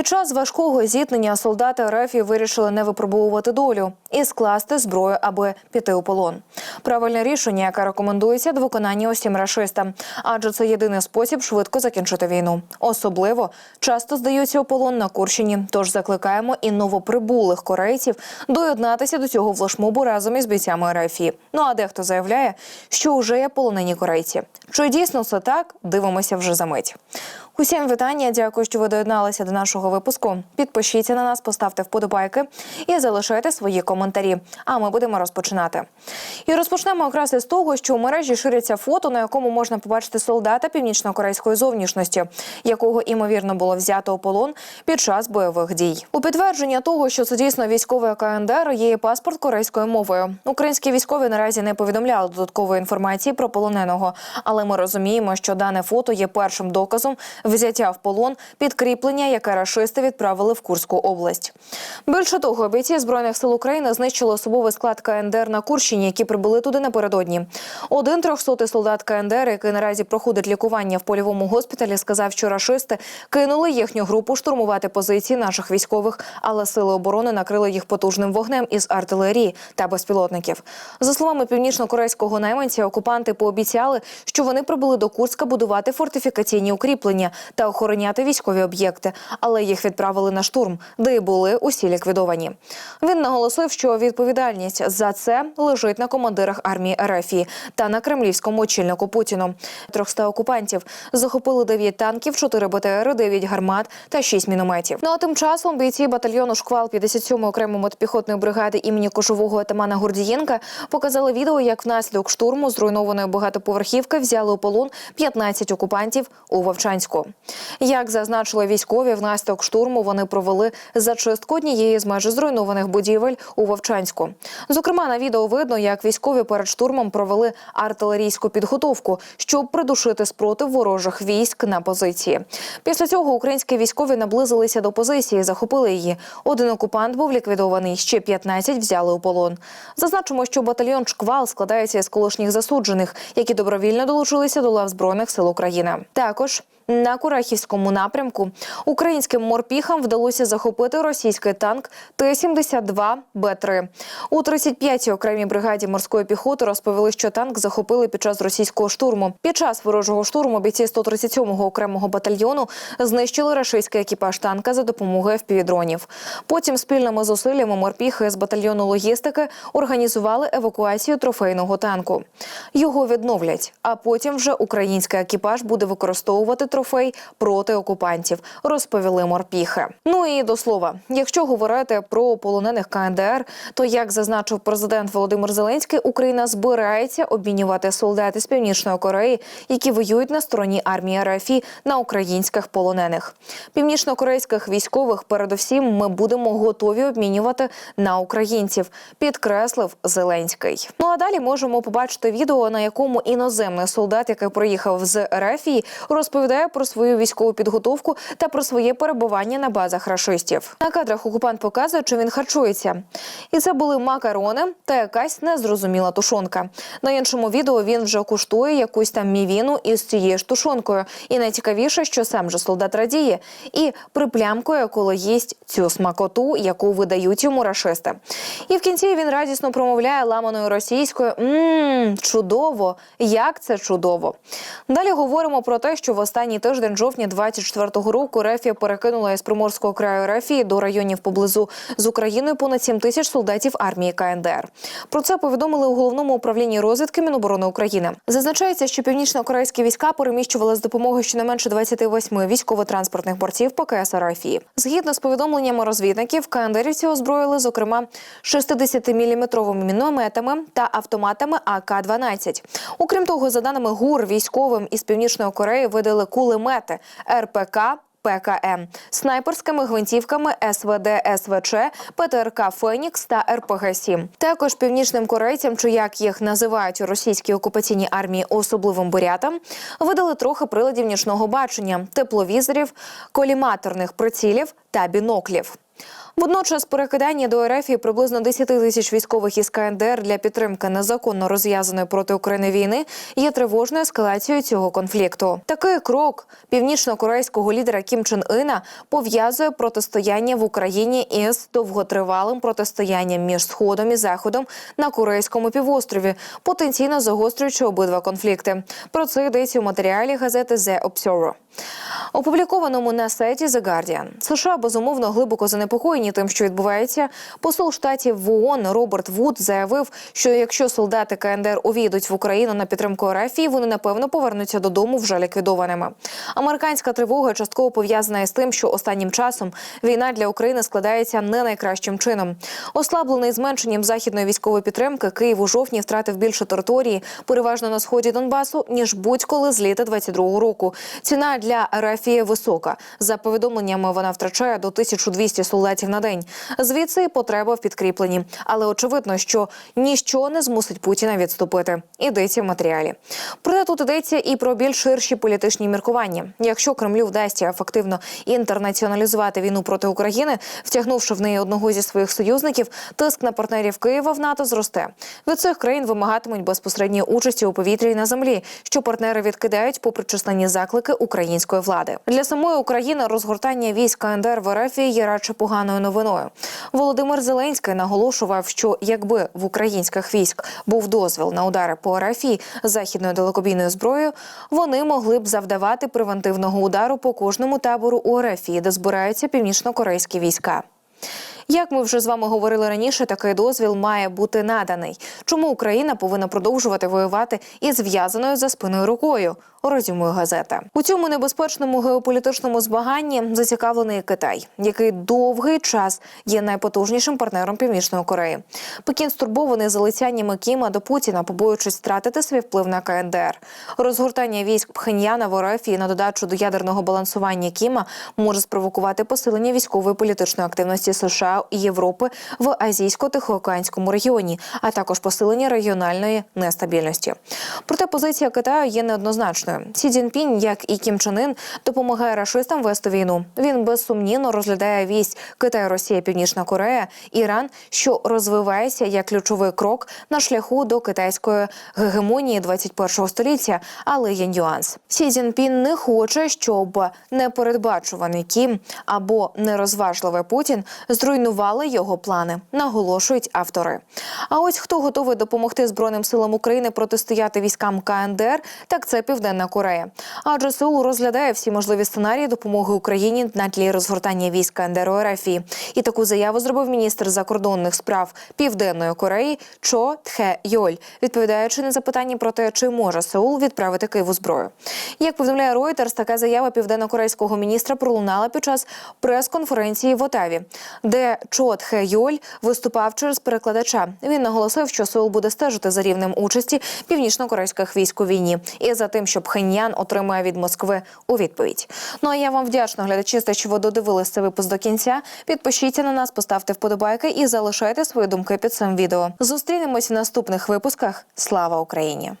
Під час важкого зіткнення солдати РФ вирішили не випробовувати долю і скласти зброю, аби піти у полон. Правильне рішення, яке рекомендується до виконання усім рашистам, адже це єдиний спосіб швидко закінчити війну. Особливо часто здаються у полон на Курщині. Тож закликаємо і новоприбулих корейців доєднатися до цього флешмобу разом із бійцями РФ. Ну а дехто заявляє, що вже є полонені корейці. Чи дійсно це так? Дивимося вже за мить. Усім вітання. Дякую, що ви доєдналися до нашого випуску. Підпишіться на нас, поставте вподобайки і залишайте свої коментарі. А ми будемо розпочинати. І розпочнемо якраз із того, що у мережі ширяться фото, на якому можна побачити солдата північно-корейської зовнішності, якого імовірно було взято у полон під час бойових дій. У підтвердження того, що це дійсно військовий КНДР, є і паспорт корейською мовою. Українські військові наразі не повідомляли додаткової інформації про полоненого, але ми розуміємо, що дане фото є першим доказом взяття в полон підкріплення, яке рашисти відправили в Курську область. Більше того, бійці збройних сил України знищили особовий склад КНДР на Курщині, які прибули туди напередодні. Один трьохсотий солдат КНДР, який наразі проходить лікування в польовому госпіталі, сказав, що рашисти кинули їхню групу штурмувати позиції наших військових, але сили оборони накрили їх потужним вогнем із артилерії та безпілотників. За словами північно-корейського найманця, окупанти пообіцяли, що вони прибули до Курська будувати фортифікаційні укріплення та охороняти військові об'єкти, але їх відправили на штурм, де й були усі ліквідовані. Він наголосив, що відповідальність за це лежить на командирах армії РФ та на кремлівському очільнику Путіну. 300 окупантів захопили 9 танків, 4 БТР, 9 гармат та 6 мінометів. Ну а тим часом бійці батальйону шквал 57-ї окремої мотопіхотної бригади імені кошового атамана Гордієнка показали відео, як внаслідок штурму зруйнованої багатоповерхівки взяли у полон 15 окупантів у Вовчанську. Як зазначили військові, внаслідок штурму вони провели зачистку однієї з майже зруйнованих будівель у Вовчанську. Зокрема, на відео видно, як військові перед штурмом провели артилерійську підготовку, щоб придушити спротив ворожих військ на позиції. Після цього українські військові наблизилися до позиції, захопили її. Один окупант був ліквідований, ще 15 взяли у полон. Зазначимо, що батальйон Шквал складається із колишніх засуджених, які добровільно долучилися до лав збройних сил України. Також на Курахівському напрямку українським морпіхам вдалося захопити російський танк Т-72 Б-3. У 35-й окремій бригаді морської піхоти розповіли, що танк захопили під час російського штурму. Під час ворожого штурму бійці 137-го окремого батальйону знищили рашистський екіпаж танка за допомогою впівдронів. Потім спільними зусиллями морпіхи з батальйону логістики організували евакуацію трофейного танку. Його відновлять, а потім вже український екіпаж буде використовувати трофей проти окупантів, розповіли морпіхи. Ну і до слова, якщо говорити про полонених КНДР, то як зазначив президент Володимир Зеленський, Україна збирається обмінювати солдати з північної Кореї, які воюють на стороні армії РФ на українських полонених. Північно-корейських військових, передусім, ми будемо готові обмінювати на українців, підкреслив Зеленський. Ну а далі можемо побачити відео, на якому іноземний солдат, який приїхав з РФ, розповідає про свою військову підготовку та про своє перебування на базах рашистів. На кадрах окупант показує, що він харчується, і це були макарони та якась незрозуміла тушонка. На іншому відео він вже куштує якусь там мівіну із цією ж тушонкою. І найцікавіше, що сам же солдат радіє і приплямкує, коли їсть цю смакоту, яку видають йому рашисти. І в кінці він радісно промовляє ламаною російською: «Ммм, чудово! Як це чудово! Далі говоримо про те, що в останній тиждень жовтня 24-го року Рефія перекинула із приморського краю Рефії до районів поблизу з Україною понад 7 тисяч солдатів армії КНДР. Про це повідомили у головному управлінні розвідки Міноборони України. Зазначається, що північно-корейські війська переміщували з допомогою щонайменше 28 військово-транспортних борців ПКС РФ. Згідно з повідомленнями розвідників, КНДРівці озброїли, зокрема, 60-мм мінометами та автоматами АК-12. Окрім того, за даними ГУР, військовим із північної Кореї видали кулемети РПК. ПКМ снайперськими гвинтівками СВД СВЧ, ПТРК Фенікс та РПГ 7 Також північним корейцям, чи як їх називають у російській окупаційній армії особливим бурятам, видали трохи приладів нічного бачення, тепловізорів, коліматорних прицілів та біноклів. Водночас перекидання до РФ приблизно 10 тисяч військових із КНДР для підтримки незаконно розв'язаної проти України війни є тривожною ескалацією цього конфлікту. Такий крок північно-корейського лідера Кім Чен Іна пов'язує протистояння в Україні із довготривалим протистоянням між сходом і заходом на корейському півострові, потенційно загострюючи обидва конфлікти. Про це йдеться у матеріалі газети The Observer. Опублікованому на сайті The Guardian. США безумовно глибоко занепокоєні тим, що відбувається. Посол штатів в ООН Роберт Вуд заявив, що якщо солдати КНДР увійдуть в Україну на підтримку РФ, вони напевно повернуться додому вже ліквідованими. Американська тривога частково пов'язана із тим, що останнім часом війна для України складається не найкращим чином. Ослаблений зменшенням західної військової підтримки, Київ у жовтні втратив більше території, переважно на сході Донбасу, ніж будь-коли з літа 22-го року. Ціна для РФ висока. За повідомленнями, вона втрачає до 1200 солдатів на день. Звідси потреба в підкріпленні. Але очевидно, що ніщо не змусить Путіна відступити. Йдеться в матеріалі. Проте тут йдеться і про більш ширші політичні міркування. Якщо Кремлю вдасться ефективно інтернаціоналізувати війну проти України, втягнувши в неї одного зі своїх союзників, тиск на партнерів Києва в НАТО зросте. Від цих країн вимагатимуть безпосередньої участі у повітрі і на землі, що партнери відкидають попри численні заклики української влади. Для самої України розгортання військ КНДР в РФ є радше поганою новиною. Володимир Зеленський наголошував, що якби в українських військ був дозвіл на удари по РФ західною далекобійною зброєю, вони могли б завдавати превентивного удару по кожному табору у РФ, де збираються північно-корейські війська. Як ми вже з вами говорили раніше, такий дозвіл має бути наданий. Чому Україна повинна продовжувати воювати із зв'язаною за спиною рукою? Резюмує газета. У цьому небезпечному геополітичному змаганні зацікавлений Китай, який довгий час є найпотужнішим партнером Північної Кореї. Пекін стурбований залицяннями Кіма до Путіна, побоюючись втратити свій вплив на КНДР. Розгортання військ Пхеньяна в РФ і на додачу до ядерного балансування Кіма може спровокувати посилення військової політичної активності США і Європи в азійсько-тихоокеанському регіоні, а також посилення регіональної нестабільності. Проте позиція Китаю є неоднозначною. Сі Цзіньпінь, як і Кім Чен Ін, допомагає рашистам вести війну. Він безсумнівно розглядає вісь Китай, Росія, Північна Корея, Іран, що розвивається як ключовий крок на шляху до китайської гегемонії 21-го століття, але є нюанс. Сі Цзіньпін не хоче, щоб непередбачуваний Кім або нерозважливий Путін зруйнували його плани, наголошують автори. А ось хто готовий допомогти збройним силам України протистояти військам КНДР, так це Південна Корея. Адже Сеул розглядає всі можливі сценарії допомоги Україні на тлі розгортання військ КНДР у РФ. І таку заяву зробив міністр закордонних справ Південної Кореї Чо Тхе Йоль, відповідаючи на запитання про те, чи може Сеул відправити Києву зброю. Як повідомляє Reuters, така заява південно-корейського міністра пролунала під час прес-конференції в Отаві, де Чо Тхе Йоль виступав через перекладача. Він наголосив, що Сеул буде стежити за рівнем участі північно-корейських військ у війні і за тим, що Пхеньян отримає від Москви у відповідь. Ну а я вам вдячна, глядачі, що ви додивились цей випуск до кінця. Підпишіться на нас, поставте вподобайки і залишайте свої думки під цим відео. Зустрінемось в наступних випусках. Слава Україні!